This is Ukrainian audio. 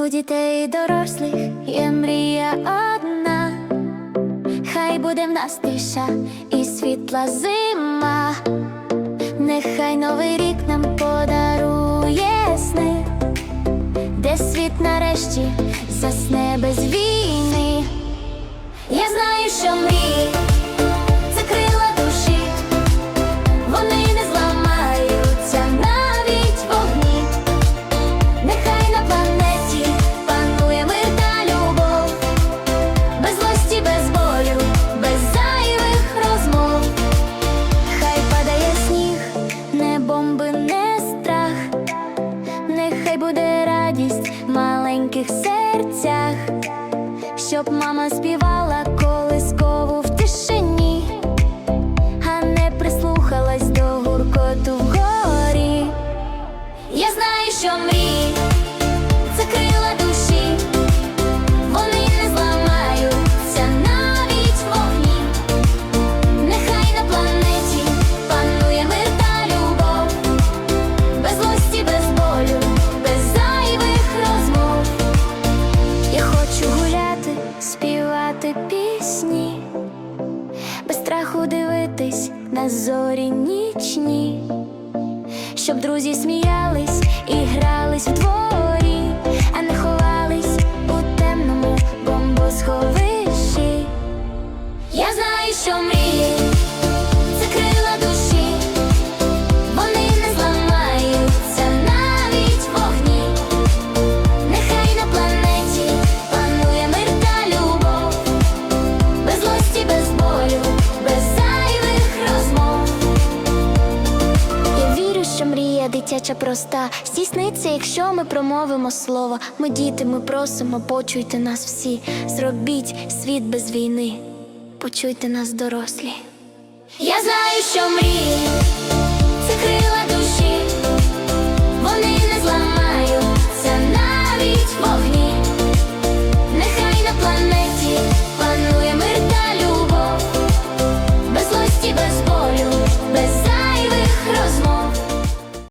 У дітей дорослих є мрія одна, хай буде в нас тиша і світла зима, нехай новий рік нам подарує сни, де світ нарешті засне без війни. Серцях, щоб мама співала колискову дивитись на зорі нічні щоб друзі сміялись і грались в дворі, а не ховались у темному бомбосховищі. Я знаю, що мрії дитяча проста стісниться, якщо ми промовимо слово. Ми діти, ми просимо, почуйте нас всі, зробіть світ без війни, почуйте нас, дорослі. Я знаю, що мрії це крила